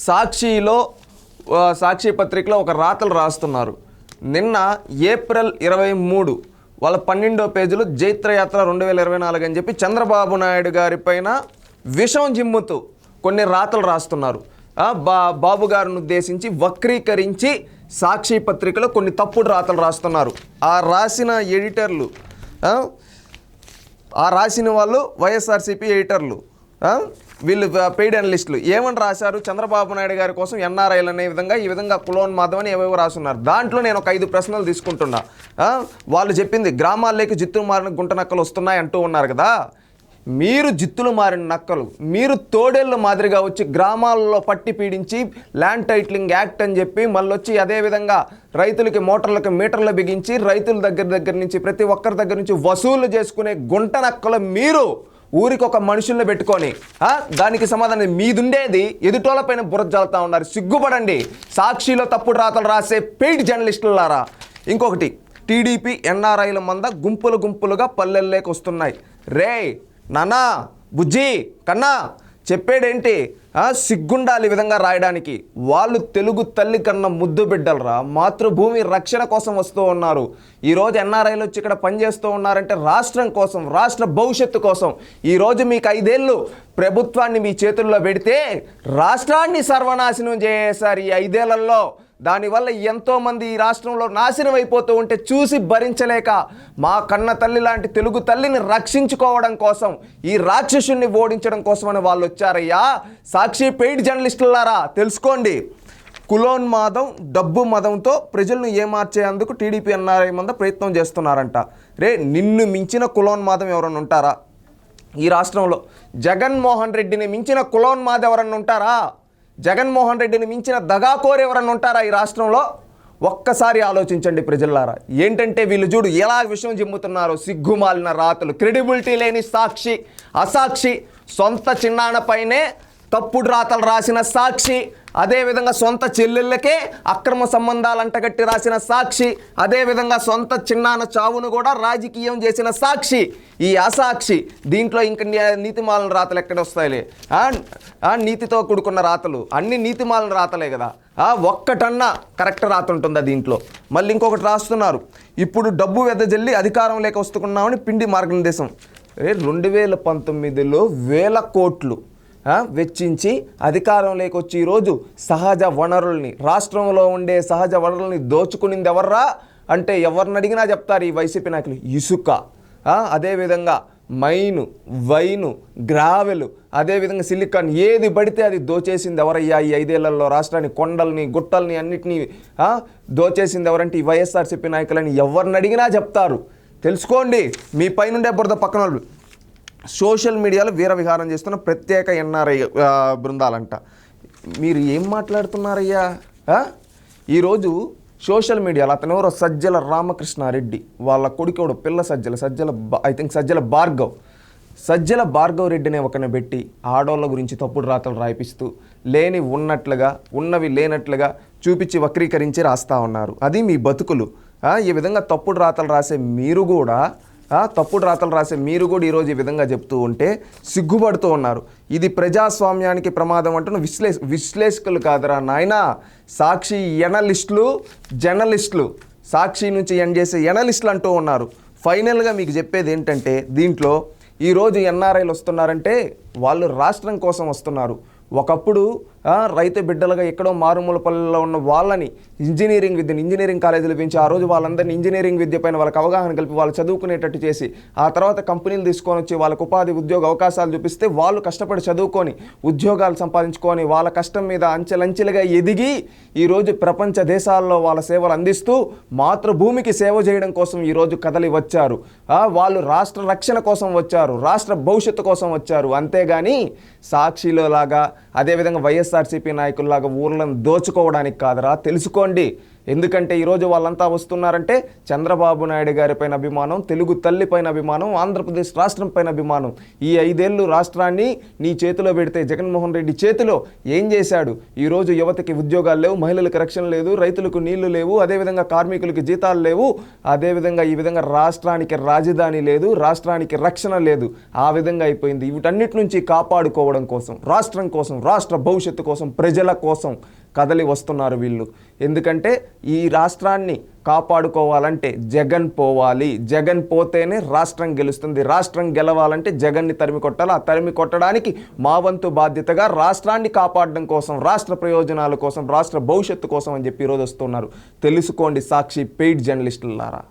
సాక్షిలో సాక్షి పత్రికలో ఒక రాతలు రాస్తున్నారు. నిన్న ఏప్రిల్ ఇరవై మూడు వాళ్ళ పన్నెండో పేజీలో జైత్రయాత్ర రెండు వేల ఇరవై నాలుగు అని చెప్పి చంద్రబాబు నాయుడు గారి పైన విషం జిమ్ముతూ కొన్ని రాతలు రాస్తున్నారు. బా బాబు గారిని ఉద్దేశించి వక్రీకరించి సాక్షి పత్రికలో కొన్ని తప్పుడు రాతలు రాస్తున్నారు. ఆ రాసిన ఎడిటర్లు ఆ, రాసిన వాళ్ళు వైఎస్ఆర్సీపీ ఎడిటర్లు వీళ్ళు పెయిడ్ అనలిస్టులు ఏమని రాశారు? చంద్రబాబు నాయుడు గారి కోసం ఎన్ఆర్ఐలు అనే విధంగా ఈ విధంగా కులోన్మాదం అని ఏవేవో రాస్తున్నారు దాంట్లో నేను ఒక ఐదు ప్రశ్నలు తీసుకుంటున్నా. వాళ్ళు చెప్పింది గ్రామాల్లోకి జిత్తులు మారిన గుంట నక్కలు వస్తున్నాయి అంటూ ఉన్నారు కదా. మీరు జిత్తులు మారిన నక్కలు మీరు తోడేళ్ళ మాదిరిగా వచ్చి గ్రామాల్లో పట్టి పీడించి ల్యాండ్ టైటిలింగ్ యాక్ట్ అని చెప్పి మళ్ళీ వచ్చి అదేవిధంగా రైతులకి మోటార్లకు మీటర్లు బిగించి రైతుల దగ్గర దగ్గర నుంచి ప్రతి ఒక్కరి దగ్గర నుంచి వసూలు చేసుకునే గుంట నక్కలు మీరు ఊరికి ఒక మనుషుల్ని పెట్టుకొని దానికి సమాధానం మీదుండేది ఎదుటోళ్ళపైన బుర్ర జల్లుతా ఉన్నారు. సిగ్గుపడండి. సాక్షిలో తప్పుడు రాతలు రాసే పెయిడ్ జర్నలిస్టులారా. ఇంకొకటి టీడీపీ ఎన్ఆర్ఐల మంద గుంపులు గుంపులుగా పల్లెల్లోకి వస్తున్నాయి. రే నానా బుజ్జి కన్నా చెప్పేడేంటి? సిగ్గుండాలి విధంగా రాయడానికి. వాళ్ళు తెలుగు తల్లి కన్నా ముద్దు బిడ్డలరా మాతృభూమి రక్షణ కోసం వస్తూ ఉన్నారు. ఈరోజు ఎన్ఆర్ఐలు వచ్చి ఇక్కడ పనిచేస్తూ ఉన్నారంటే రాష్ట్రం కోసం రాష్ట్ర భవిష్యత్తు కోసం. ఈరోజు మీకు ఐదేళ్ళు ప్రభుత్వాన్ని మీ చేతుల్లో పెడితే రాష్ట్రాన్ని సర్వనాశనం చేశారు ఈ ఐదేళ్ళలో. దానివల్ల ఎంతోమంది ఈ రాష్ట్రంలో నాశనం అయిపోతూ ఉంటే చూసి భరించలేక మా కన్న తల్లి లాంటి తెలుగు తల్లిని రక్షించుకోవడం కోసం ఈ రాక్షసుని ఓడించడం కోసమని వాళ్ళు వచ్చారయ్యా. సాక్షి పెయిడ్ జర్నలిస్టులారా తెలుసుకోండి. కులోన్మాదం డబ్బు మదంతో ప్రజలను ఏమార్చేందుకు టీడీపీ ఎన్ఆర్ఐ మంద ప్రయత్నం చేస్తున్నారంట. రే నిన్ను మించిన కులోన్మాదం ఎవరన్నా ఉంటారా? ఈ రాష్ట్రంలో జగన్మోహన్ రెడ్డిని మించిన కులోన్మాదం ఎవరన్నా ఉంటారా? జగన్మోహన్ రెడ్డిని మించిన దగాకోరు ఎవరన్నా ఉంటారా ఈ రాష్ట్రంలో? ఒక్కసారి ఆలోచించండి ప్రజలారా. ఏంటంటే వీళ్ళు చూడు ఎలా విషయం జిమ్ముతున్నారు సిగ్గుమాలిన రాతలు క్రెడిబిలిటీ లేని సాక్షి అసాక్షి సొంత చిన్నాన్నపైనే తప్పుడు రాతలు రాసిన సాక్షి అదేవిధంగా సొంత చెల్లెళ్ళకే అక్రమ సంబంధాలు అంటగట్టి రాసిన సాక్షి. అదేవిధంగా సొంత చిన్నాన చావును కూడా రాజకీయం చేసిన సాక్షి. ఈ అసాక్షి దీంట్లో ఇంక నీ- నీతిమాలిన రాతలు ఎక్కడ వస్తాయిలే? నీతితో కూడుకున్న రాతలు. అన్ని నీతిమాలిన రాతలే కదా. ఒక్కటన్నా కరెక్ట్ రాత ఉంటుందా దీంట్లో? మళ్ళీ ఇంకొకటి రాస్తున్నారు. ఇప్పుడు డబ్బు వెదజల్లి అధికారం లేక వస్తున్నామని పిండి మార్గనిర్దేశం. రెండు వేల పంతొమ్మిదిలో వేల కోట్లు. వెచ్చించి అధికారంలోకి వచ్చి ఈరోజు సహజ వనరుల్ని రాష్ట్రంలో ఉండే సహజ వనరుల్ని దోచుకునింది ఎవర్రా అంటే ఎవరిని అడిగినా చెప్తారు ఈ వైసీపీ నాయకులు. ఇసుక అదేవిధంగా మైను వైను గ్రావెలు అదేవిధంగా సిలికాన్ ఏది పడితే అది దోచేసింది ఎవరయ్యా ఈ ఐదేళ్ళలో రాష్ట్రాన్ని కొండల్ని గుట్టల్ని అన్నిటినీ దోచేసింది ఎవరంటే ఈ వైఎస్ఆర్సీపీ నాయకులని ఎవరిని అడిగినా చెప్తారు. తెలుసుకోండి మీ పైనుండే బురద పక్కన వాళ్ళు సోషల్ మీడియాలో వీర విహారం చేస్తున్న ప్రత్యేక ఎన్ఆర్ఐ బృందాలంట. మీరు ఏం మాట్లాడుతున్నారయ్యా? ఈరోజు సోషల్ మీడియాలో అతను ఎవరో సజ్జల రామకృష్ణారెడ్డి. వాళ్ళ కొడుకోడు పిల్ల సజ్జల సజ్జల ఐ థింక్ సజ్జల భార్గవ్. సజ్జల భార్గవ్ రెడ్డిని ఒకరిని పెట్టి ఆడోళ్ళ గురించి తప్పుడు రాతలు రాయిపిస్తూ లేని ఉన్నట్లుగా ఉన్నవి లేనట్లుగా చూపించి వక్రీకరించి రాస్తా ఉన్నారు. అది మీ బతుకులు. ఈ విధంగా తప్పుడు రాతలు రాసే మీరు కూడా తప్పుడు రాతలు రాసే మీరు కూడా ఈరోజు ఈ విధంగా చెప్తూ ఉంటే సిగ్గుపడుతూ ఉన్నారు. ఇది ప్రజాస్వామ్యానికి ప్రమాదం అంటున్న విశ్లేష విశ్లేషకులు కాదురా నాయన. సాక్షి ఎనలిస్టులు జర్నలిస్టులు. సాక్షి నుంచి ఎండ్ చేసే ఎనలిస్టులు అంటూ ఉన్నారు. ఫైనల్గా మీకు చెప్పేది ఏంటంటే దీంట్లో ఈరోజు ఎన్ఆర్ఐలు వస్తున్నారంటే వాళ్ళు రాష్ట్రం కోసం వస్తున్నారు. ఒకప్పుడు రైతు బిడ్డలుగా ఎక్కడో మారుమూల పల్లెల్లో ఉన్న వాళ్ళని ఇంజనీరింగ్ విద్యను ఇంజనీరింగ్ కాలేజీలు పెంచి ఆ రోజు వాళ్ళందరినీ ఇంజనీరింగ్ విద్య పైన వాళ్ళకి అవగాహన కలిపి వాళ్ళు చదువుకునేటట్టు చేసి ఆ తర్వాత కంపెనీలు తీసుకొని వచ్చి వాళ్ళకు ఉపాధి ఉద్యోగ అవకాశాలు చూపిస్తే వాళ్ళు కష్టపడి చదువుకొని ఉద్యోగాలు సంపాదించుకొని వాళ్ళ కష్టం మీద అంచెలంచెలుగా ఎదిగి ఈరోజు ప్రపంచ దేశాల్లో వాళ్ళ సేవలు అందిస్తూ మాతృభూమికి సేవ చేయడం కోసం ఈరోజు కదలి వచ్చారు. వాళ్ళు రాష్ట్ర రక్షణ కోసం వచ్చారు రాష్ట్ర భవిష్యత్తు కోసం వచ్చారు. అంతేగాని సాక్షిలో లాగా అదేవిధంగా వైఎస్ఆర్సీపీ నాయకుల్లాగా ఊర్లను దోచుకోవడానికి కాదురా. తెలుసుకోండి. ఎందుకంటే ఈరోజు వాళ్ళంతా వస్తున్నారంటే చంద్రబాబు నాయుడు గారిపైన అభిమానం తెలుగు తల్లి పైన అభిమానం ఆంధ్రప్రదేశ్ రాష్ట్రం పైన అభిమానం. ఈ ఐదేళ్ళు రాష్ట్రాన్ని నీ చేతిలో పెడితే జగన్మోహన్ రెడ్డి చేతిలో ఏం చేశాడు? ఈరోజు యువతకి ఉద్యోగాలు లేవు మహిళలకు రక్షణ లేదు రైతులకు నీళ్ళు లేవు అదేవిధంగా కార్మికులకు జీతాలు లేవు అదేవిధంగా ఈ విధంగా రాష్ట్రానికి రాజధాని లేదు రాష్ట్రానికి రక్షణ లేదు. ఆ విధంగా అయిపోయింది. వీటన్నిటి నుంచి కాపాడుకోవడం కోసం రాష్ట్రం కోసం రాష్ట్ర భవిష్యత్తు కోసం ప్రజల కోసం కదలి వస్తున్నారు వీళ్ళు. ఎందుకంటే ఈ రాష్ట్రాన్ని కాపాడుకోవాలంటే జగన్ పోవాలి. జగన్ పోతేనే రాష్ట్రం గెలుస్తుంది. రాష్ట్రం గెలవాలంటే జగన్ని తరిమి కొట్టాలి. ఆ తరిమి కొట్టడానికి మా వంతు బాధ్యతగా రాష్ట్రాన్ని కాపాడడం కోసం రాష్ట్ర ప్రయోజనాల కోసం రాష్ట్ర భవిష్యత్తు కోసం అని చెప్పి ఈరోజు వస్తున్నారు. తెలుసుకోండి సాక్షి పెయిడ్ జర్నలిస్టులారా.